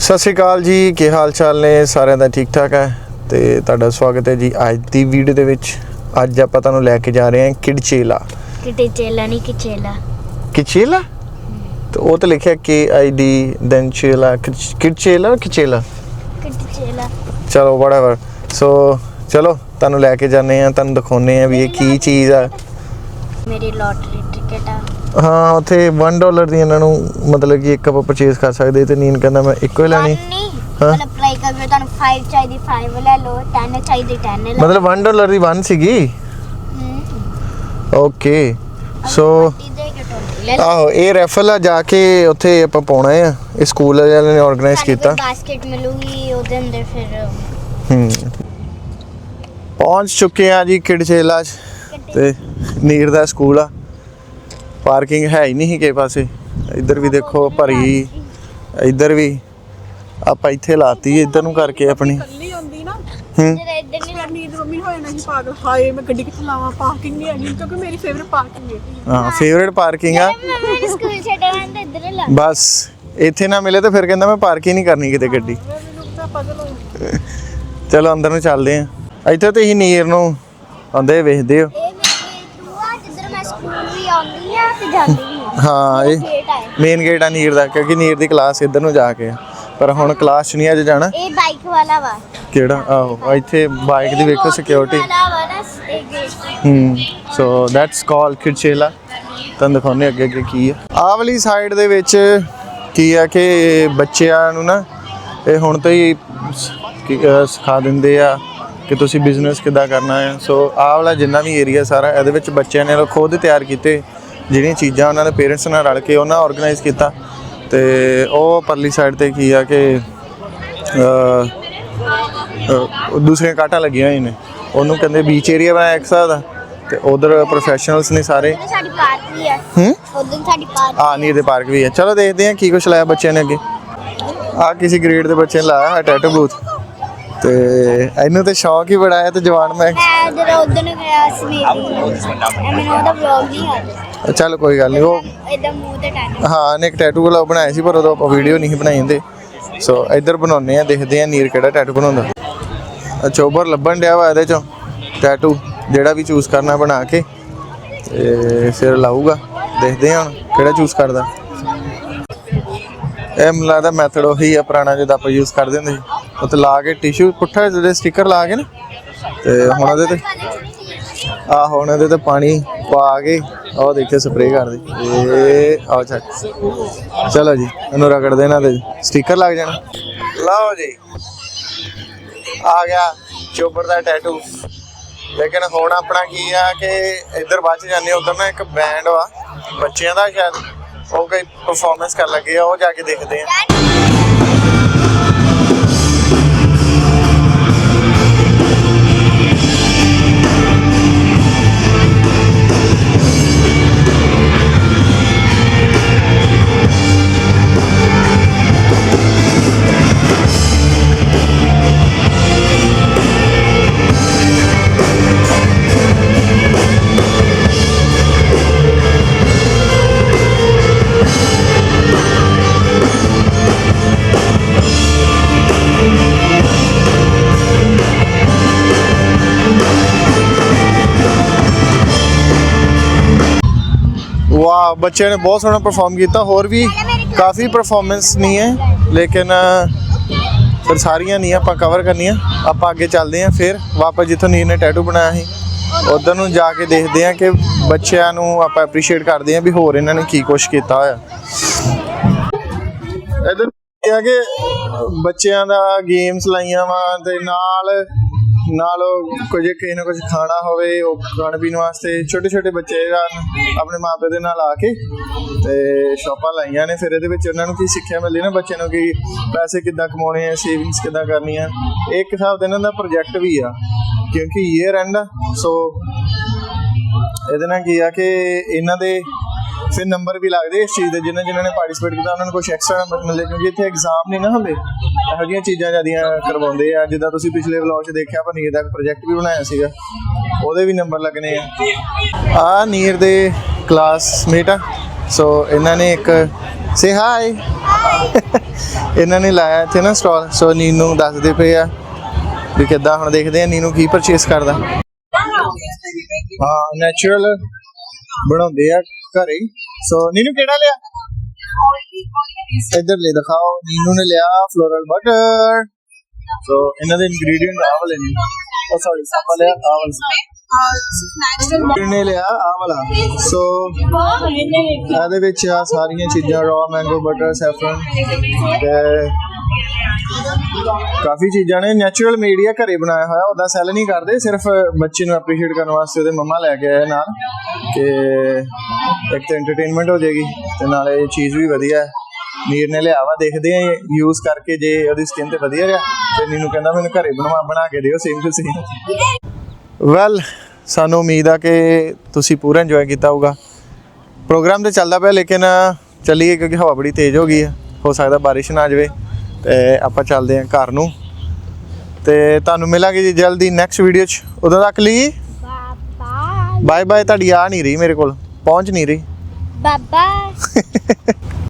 ਸਤਿ ਸ਼੍ਰੀ ਅਕਾਲ ਜੀ ਕੀ ਹਾਲ ਚਾਲ ਨੇ? ਸਾਰਿਆਂ ਦਾ ਠੀਕ ਠਾਕ ਹੈ ਤੇ ਤੁਹਾਡਾ ਸਵਾਗਤ ਹੈ ਜੀ ਅੱਜ ਦੀ ਵੀਡੀਓ ਦੇ ਵਿੱਚ। ਅੱਜ ਆਪਾਂ ਤੁਹਾਨੂੰ ਲੈ ਕੇ ਜਾ ਰਹੇ ਹਾਂ ਕਿਡਚੇਲਾ। ਕਿਤੇ ਚੇਲਾ ਨਹੀਂ ਕਿ ਚੇਲਾ। ਕਿਚੇਲਾ? ਤੇ ਉਹ ਤਾਂ ਲਿਖਿਆ ਕੇ ਆਈ ਡੀ ਦੈਨ ਚੇਲਾ ਕਿਡਚੇਲਾ ਕਿਚੇਲਾ? ਕਿਤੇ ਚੇਲਾ। ਚਲੋ ਵਟਐਵਰ ਸੋ ਚਲੋ ਤੁਹਾਨੂੰ ਲੈ ਕੇ ਜਾਂਦੇ ਆ ਤੁਹਾਨੂੰ ਦਿਖਾਉਨੇ ਆ ਵੀ ਇਹ ਕੀ ਚੀਜ਼ ਆ। ਮੇਰੀ ਲੋਟਰੀ ਟਿਕਟ ਆ। ਹਾਂ ਉੱਥੇ 1 ਡਾਲਰ ਦੀ ਇਹਨਾਂ ਨੂੰ ਮਤਲਬ ਕਿ ਇੱਕ ਆਪਾਂ ਪਰਚੇਸ ਕਰ ਸਕਦੇ ਤੇ ਨੀਨ ਕਹਿੰਦਾ ਮੈਂ ਇੱਕੋ ਹੀ ਲੈਣੀ। ਨਹੀਂ ਹਾਂ। ਮਤਲਬ ਅਪਲਾਈ ਕਰ ਫਿਰ ਤੁਹਾਨੂੰ 5 ਚਾਹੀਦੀ 5 ਲੈ ਲਓ 10 ਚਾਹੀਦੀ 10 ਲੈ ਲਓ। ਮਤਲਬ 1 ਡਾਲਰ ਦੀ 1 ਸੀਗੀ? ਓਕੇ ਸੋ ਵੱਡੀ ਦੇ ਕੇ 20 ਲੈ ਲਓ। ਆਹੋ ਇਹ ਰੈਫਲ ਆ ਜਾ ਕੇ ਉੱਥੇ ਆਪਾਂ ਪਾਉਣਾ ਆ। ਇਹ ਸਕੂਲ ਵਾਲਿਆਂ ਨੇ ਆਰਗੇਨਾਈਜ਼ ਕੀਤਾ। ਬਾਸਕਟ ਮਿਲੂਗੀ ਉਹਦੇ ਅੰਦਰ ਫਿਰ। ਹੂੰ। ਪਹੁੰਚ ਚੁੱਕੇ ਆ ਜੀ ਕਿਡਚੇਲਾ 'ਚ ਤੇ ਨੀਰ ਦਾ ਸਕੂਲ ਆ। ਪਾਰਕਿੰਗ ਹੈ ਹੀ ਨਹੀਂ ਕਿਸੇ ਪਾਸੇ। ਇੱਧਰ ਵੀ ਦੇਖੋ ਭਰੀ ਇੱਧਰ ਵੀ ਆਪਾਂ ਇੱਥੇ ਲਾਤੀ ਇੱਧਰ ਨੂੰ ਕਰਕੇ ਆਪਣੀ। ਕੱਲੀ ਆਉਂਦੀ ਨਾ ਹੂੰ। ਨਹੀਂ ਨੀਂਦ ਮੰਮੀ ਨੂੰ ਹੋ ਜਾਣਾ ਸੀ ਪਾਗਲ। ਹਾਏ ਮੈਂ ਗੱਡੀ ਕਿੱਥੇ ਲਾਵਾਂ? ਪਾਰਕਿੰਗ ਨਹੀਂ ਹੈਗੀ ਕਿਉਂਕਿ ਮੇਰੀ ਫੇਵਰਿਟ ਪਾਰਕਿੰਗ ਹੈ। ਹਾਂ ਫੇਵਰੇਟ ਪਾਰਕਿੰਗ ਆ। ਮੈਂ ਸਕੂਲ ਛੱਡਣ ਤਾਂ ਇੱਧਰ ਹੀ ਲਾ ਬਸ ਇੱਥੇ ਨਾ ਮਿਲੇ ਤਾਂ ਫਿਰ ਕਹਿੰਦਾ ਮੈਂ ਪਾਰਕਿੰਗ ਨਹੀਂ ਕਰਨੀ ਕਿਤੇ ਗੱਡੀ। ਮੈਨੂੰ ਤਾਂ ਪਜ਼ਲ ਹੋ ਚਲੋ ਅੰਦਰ ਨੂੰ ਚੱਲਦੇ ਆ ਇੱਥੇ ਤੇ ਹੀ ਨੀਰ ਨੂੰ ਆਉਂਦੇ ਵੇਖਦੇ ਹੋ ਇਹ ਮੇਰੀ ਟੂ ਆ ਜਿੱਧਰ ਮੈਂ ਸਕੂਲ ਵੀ ਆਉਂਦੀ ਆ ਤੇ ਜਾਂਦੀ ਵੀ ਆ। ਹਾਂ ਇਹ ਗੇਟ ਆ। ਇਹ। ਮੇਨ ਗੇਟ ਆ ਨੀਰ ਦਾ ਕਿਉਂਕਿ ਨੀਰ ਦੀ ਕਲਾਸ ਇੱਧਰ ਨੂੰ ਜਾ ਕੇ ਆ। ਪਰ ਹੁਣ ਕਲਾਸ 'ਚ ਨਹੀਂ ਅੱਜ ਜਾਣਾ? ਇਹ ਬਾਈਕ ਵਾਲਾ ਵਾ। ਕਿਹੜਾ? ਆਹੋ ਇੱਥੇ ਬਾਈਕ ਦੀ ਵੇਖੋ ਸਿਕਿਉਰਿਟੀ ਵਾਲਾ ਵਾ ਨਾ ਇਹ ਗੇਟ ਹੂੰ ਸੋ ਦੈਟਸ ਕਾਲ ਕਿਡਚੇਲਾ ਤੁਹਾਨੂੰ ਦਿਖਾਉਂਦੇ ਅੱਗੇ ਅੱਗੇ ਕੀ ਆ। ਆਹ ਵਾਲੀ ਸਾਈਡ ਦੇ ਵਿੱਚ ਕੀ ਆ ਕਿ ਬੱਚਿਆਂ ਨੂੰ ਨਾ ਇਹ ਹੁਣ ਤੋਂ ਹੀ ਸਿਖਾ ਦਿੰਦੇ ਆ ਕਿ ਤੁਸੀਂ ਬਿਜ਼ਨਸ ਕਿੱਦਾਂ ਕਰਨਾ ਹੈ ਸੋ ਆਹ ਵਾਲਾ ਜਿੰਨਾ ਵੀ ਏਰੀਆ ਸਾਰਾ ਇਹਦੇ ਵਿੱਚ ਬੱਚਿਆਂ ਨੇ ਖੁਦ ਤਿਆਰ ਕੀਤੇ। ਜਿਹੜੀਆਂ ਚੀਜ਼ਾਂ ਉਹਨਾਂ ਦੇ ਪੇਰੈਂਟਸ ਨਾਲ ਰਲ ਕੇ ਉਹਨਾਂ ਆਰਗੇਨਾਈਜ਼ ਕੀਤਾ ਤੇ ਉਹ ਪਰਲੀ ਸਾਈਡ ਤੇ ਕੀ ਆ ਕਿ ਦੂਸਰੀਆਂ ਕਾਟਾਂ ਲੱਗੀਆਂ ਹੋਈਆਂ ਨੇ। ਉਹਨੂੰ ਕਹਿੰਦੇ ਬੀਚ ਏਰੀਆ ਬਣਾਇਆ ਇੱਕ ਹਿਸਾਬ ਦਾ। ਤੇ ਉਧਰ ਪ੍ਰੋਫੈਸ਼ਨਲਸ ਨੇ ਸਾਰੇ। ਸਾਡੀ ਪਾਰਕ ਵੀ ਆ ਹੂੰ? ਉਧਰ ਸਾਡੀ ਪਾਰਕ ਆ ਨੀਰ ਦੇ ਪਾਰਕ ਵੀ ਹੈ। ਚਲੋ ਦੇਖਦੇ ਹਾਂ ਕੀ ਕੁਛ ਲਾਇਆ ਬੱਚਿਆਂ ਨੇ ਅੱਗੇ। ਆ ਕਿਸੇ ਗ੍ਰੇਡ ਦੇ ਬੱਚੇ ਨੇ ਲਾਇਆ ਹੈ ਟੈਟੂ ਬੂਥ ਤੇ ਇਹਨੂੰ ਤੇ ਸ਼ੌਕ ਹੀ ਬੜਾ ਹੈ ਤੇ ਜਵਾਨ ਮੈਂ ਮੈਂ ਜਦੋਂ ਉਧਰ ਨੂੰ ਗਿਆ ਸੀ ਮੇਰੀ ਮੈਨੂੰ ਉਹਦਾ ਵਲੌਗ ਨਹੀਂ ਆਇਆ ਚੱਲ ਕੋਈ ਗੱਲ ਨਹੀਂ ਉਹ ਇਦਾਂ ਮੂੰਹ ਤੇ ਟਾਣਾ ਹਾਂ ਨੇ ਇੱਕ ਟੈਟੂ ਵਾਲਾ ਬਣਾਇਆ ਸੀ ਪਰ ਉਦੋਂ ਆਪਾਂ ਵੀਡੀਓ ਨਹੀਂ ਸੀ ਬਣਾਈ ਹੁੰਦੇ। ਸੋ ਇੱਧਰ ਬਣਾਉਨੇ ਆ ਦੇਖਦੇ ਆ ਨੀਰ ਕਿਹੜਾ ਟੈਟੂ ਬਣਾਉਂਦਾ। ਅੱਛਾ ਉੱਪਰ ਲੱਭਣ ਡਿਆ ਵਾ ਇਹਦੇ ਚੋਂ ਟੈਟੂ ਜਿਹੜਾ ਵੀ ਚੂਜ਼ ਕਰਨਾ ਬਣਾ ਕੇ। ਤੇ ਫਿਰ ਲਾਊਗਾ ਦੇਖਦੇ ਆ ਹੁਣ ਕਿਹੜਾ ਚੂਜ਼ ਕਰਦਾ। ਇਹ ਮੈਨੂੰ ਲੱਗਦਾ ਮੈਥਡ ਉਹੀ ਆ ਪੁਰਾਣਾ ਜਿਹਦਾ ਆਪਾਂ ਯੂਜ਼ ਕਰਦੇ ਹੁੰਦੇ ਸੀ। ਉੱਤੇ ਲਾ ਕੇ ਟਿਸ਼ੂ ਪੁੱਠਾ ਜਿਹੜੇ ਸਟicker ਲਾ ਕੇ ਨਾ, ਤੇ ਹੁਣ ਉਹਦੇ ਤੇ ਆ ਹੁਣ ਇਹਦੇ ਤੇ ਪਾਣੀ ਪਾ ਕੇ ਉਹ ਦੇਖੇ ਸਪਰੇਅ ਕਰਦੇ। ਦੇ ਆਓ ਚੱਕ ਚਲੋ ਜੀ, ਇਹਨੂੰ ਰਗੜ ਦੇਣਾ ਤੇ। ਸਟicker ਲੱਗ ਜਾਣਾ। ਲਓ ਜੀ, ਆ ਗਿਆ ਚੋਬਰ ਦਾ ਟੈਟੂ ਲੇਕਿਨ ਹੁਣ ਆਪਣਾ ਕੀ ਆ ਕਿ ਇੱਧਰ ਬਚ ਜਾਂਦੇ ਉਧਰ ਨਾ ਇੱਕ ਬੈਂਡ ਵਾ, ਬੱਚਿਆਂ ਦਾ ਸ਼ਾਇਦ, ਉਹ ਕੋਈ ਪਰਫਾਰਮੈਂਸ ਕਰਨ ਲੱਗੇ ਆ, ਉਹ ਜਾ ਕੇ ਦੇਖਦੇ ਆ। ਵਾਹ ਬੱਚਿਆਂ ਨੇ ਬਹੁਤ ਸੋਹਣਾ ਪਰਫਾਰਮ ਕੀਤਾ, ਹੋਰ ਵੀ ਕਾਫੀ ਪਰਫਾਰਮੈਂਸ ਨਹੀਂ ਹੈ, ਲੇਕਿਨ ਫਿਰ ਸਾਰੀਆਂ ਨਹੀਂ, ਆਪਾਂ ਕਵਰ ਕਰਨੀਆਂ, ਆਪਾਂ ਅੱਗੇ ਚੱਲਦੇ ਹਾਂ, ਫਿਰ ਵਾਪਸ ਜਿੱਥੋਂ ਨੀਰ ਨੇ ਟੈਟੂ ਬਣਾਇਆ ਸੀ, ਉਧਰ ਨੂੰ ਜਾ ਕੇ ਦੇਖਦੇ ਹਾਂ ਕਿ ਬੱਚਿਆਂ ਨੂੰ ਆਪਾਂ ਐਪਰੀਸ਼ੀਏਟ ਕਰਦੇ ਹਾਂ ਵੀ ਹੋਰ ਇਹਨਾਂ ਨੇ ਕੀ ਕੁਛ ਕੀਤਾ ਹੋਇਆ। ਇਧਰ ਇਹ ਆ ਕਿ ਬੱਚਿਆਂ ਦਾ ਗੇਮਸ ਲਾਈਆਂ ਵਾ ਤੇ ਨਾਲ ਨਾਲ ਉਹ ਕੁਝ ਕਿਸੇ ਨਾ ਕੁਝ ਖਾਣਾ ਹੋਵੇ, ਉਹ ਖਾਣ ਪੀਣ ਵਾਸਤੇ ਛੋਟੇ ਛੋਟੇ ਬੱਚੇ ਹਨ ਆਪਣੇ ਮਾਪੇ ਦੇ ਨਾਲ ਆ ਕੇ ਤੇ ਸ਼ਾਪਾਂ ਲਾਈਆਂ ਨੇ। ਫਿਰ ਇਹਦੇ ਵਿੱਚ ਉਹਨਾਂ ਨੂੰ ਕੀ ਸਿੱਖਿਆ ਮਿਲਦੀ ਨਾ ਬੱਚਿਆਂ ਨੂੰ ਕਿ ਪੈਸੇ ਕਿੱਦਾਂ ਕਮਾਉਣੇ ਆ ਸੇਵਿੰਗਸ ਕਿੱਦਾਂ ਕਰਨੀਆਂ ਇਹ ਇੱਕ ਹਿਸਾਬ ਦੇ ਇਹਨਾਂ ਦਾ ਪ੍ਰੋਜੈਕਟ ਵੀ ਆ, ਕਿਉਂਕਿ ਈਅਰ ਐਂਡ ਸੋ ਇਹਦੇ ਨਾਲ ਕੀ ਆ ਕਿ ਇਹਨਾਂ ਦੇ ਫਿਰ ਨੰਬਰ ਵੀ ਲੱਗਦੇ ਇਸ ਚੀਜ਼ ਦੇ ਜਿਨ੍ਹਾਂ ਜਿਨ੍ਹਾਂ ਨੇ ਪਾਰਟਿਸਿਪੇਟ ਕੀਤਾ ਉਹਨਾਂ ਨੂੰ ਕੁਝ ਐਕਸਟਰਾ ਨੰਬਰ ਮਿਲਦੇ ਕਿਉਂਕਿ ਇੱਥੇ ਐਗਜ਼ਾਮ ਨਹੀਂ ਨਾ ਹੁੰਦੇ। ਇਹੋ ਜਿਹੀਆਂ ਚੀਜ਼ਾਂ ਜਿਆਦੀਆਂ ਕਰਵਾਉਂਦੇ ਆ। ਜਿੱਦਾਂ ਤੁਸੀਂ ਪਿਛਲੇ ਵਲੌਗ 'ਚ ਦੇਖਿਆ ਪਨੀਰ ਦਾ ਪ੍ਰੋਜੈਕਟ ਵੀ ਬਣਾਇਆ ਸੀਗਾ। ਉਹਦੇ ਵੀ ਨੰਬਰ ਲੱਗਣੇ ਆ। ਆ ਨੀਰ ਦੇ ਕਲਾਸਮੇਟ ਆ। ਸੋ ਇਹਨਾਂ ਨੇ ਇੱਕ ਸੇ ਹਾਈ ਇਹਨਾਂ ਨੇ ਲਾਇਆ ਇੱਥੇ ਨਾ ਸਟਾਲ ਸੋ ਨੀਨੂ ਦੱਸਦੇ ਪਏ ਆ ਵੀ ਕਿੱਦਾਂ ਹੁਣ ਦੇਖਦੇ ਆ ਨੀਨੂ ਕੀ ਪਰਚੇਸ ਕਰਦਾ। ਹਾਂ ਨੈਚੁਰਲ ਬਣਾਉਂਦੇ ਆ। ਘਰੇ। ਸੋ ਨੀਨੂ ਕਿਹੜਾ ਲਿਆ? ਇੱਧਰ ਲੈ ਦਿਖਾਓ। ਨੀਨੂ ਨੇ ਲਿਆ ਫਲੋਰਲ ਬਟਰ ਸੋ ਇਹਨਾਂ ਦੇ ਇੰਗਰੀਡੀਅੰਟ ਆ ਵਾਲੇ ਨੇ ਉਹ ਸੌਰੀ ਆਪਾਂ ਲਿਆ ਆ ਵਾਲਾ ਨੇ ਲਿਆ ਆ। ਵਾਲਾ ਸੋ ਇਹਦੇ ਵਿੱਚ ਆ ਸਾਰੀਆਂ ਚੀਜ਼ਾਂ ਰॉ ਮੈਂਗੋ ਬਟਰ ਸੈਫਰਨ ਤੇ ਕਾਫੀ ਚੀਜ਼ਾਂ ਨੇ ਨੈਚੁਰਲ ਮੀਡੀਆ ਘਰੇ ਬਣਾਇਆ ਹੋਇਆ ਉਹਦਾ ਸੈਲ ਨਹੀਂ ਕਰਦੇ, ਸਿਰਫ ਬੱਚੇ ਨੂੰ ਐਪਰੀਸ਼ੀਏਟ ਕਰਨ ਵਾਸਤੇ ਉਹਦੇ ਮੰਮਾ ਲੈ ਕੇ ਆਏ ਨਾਲ ਕਿ ਇੱਕ ਤਾਂ ਐਂਟਰਟੇਨਮੈਂਟ ਹੋ ਜਾਏਗੀ ਤੇ ਨਾਲੇ ਇਹ ਚੀਜ਼ ਵੀ ਵਧੀਆ ਹੈ। ਨੀਰ ਨੇ ਲਿਆਵਾ, ਦੇਖਦੇ ਆ ਯੂਜ਼ ਕਰਕੇ ਜੇ ਉਹਦੀ ਸਕਿਨ ਤੇ ਵਧੀਆ ਰਿਹਾ ਤੇ ਨੀਨੂੰ ਕਹਿੰਦਾ ਮੈਨੂੰ ਘਰੇ ਬਣਵਾ, ਬਣਾ ਕੇ ਦਿਓ ਸੇਮ ਟੂ ਸੇਮ ਵੈਲ ਸਾਨੂੰ ਉਮੀਦ ਆ ਕਿ ਤੁਸੀਂ ਪੂਰਾ ਇੰਜੋਏ ਕੀਤਾ ਹੋਊਗਾ। ਪ੍ਰੋਗਰਾਮ ਤੇ ਚੱਲਦਾ ਪਿਆ, ਲੇਕਿਨ ਚੱਲੀਏ ਕਿਉਂਕਿ ਹਵਾ ਬੜੀ ਤੇਜ਼ ਹੋ ਗਈ ਹੈ। ਹੋ ਸਕਦਾ ਬਾਰਿਸ਼ ਨਾ ਆ ਜਾਵੇ। ਤੇ ਆਪਾਂ ਚੱਲਦੇ ਹਾਂ ਘਰ ਨੂੰ। ਤੇ ਤੁਹਾਨੂੰ ਮਿਲਾਂਗੇ ਜੀ ਜਲਦੀ ਨੈਕਸਟ ਵੀਡੀਓ 'ਚ। ਉਦੋਂ ਤੱਕ ਲਈ? ਬਾਏ ਬਾਏ ਤੁਹਾਡੀ ਆ ਨਹੀਂ ਰਹੀ ਮੇਰੇ ਕੋਲ। ਪਹੁੰਚ ਨਹੀਂ ਰਹੀ। ਬਾਬਾ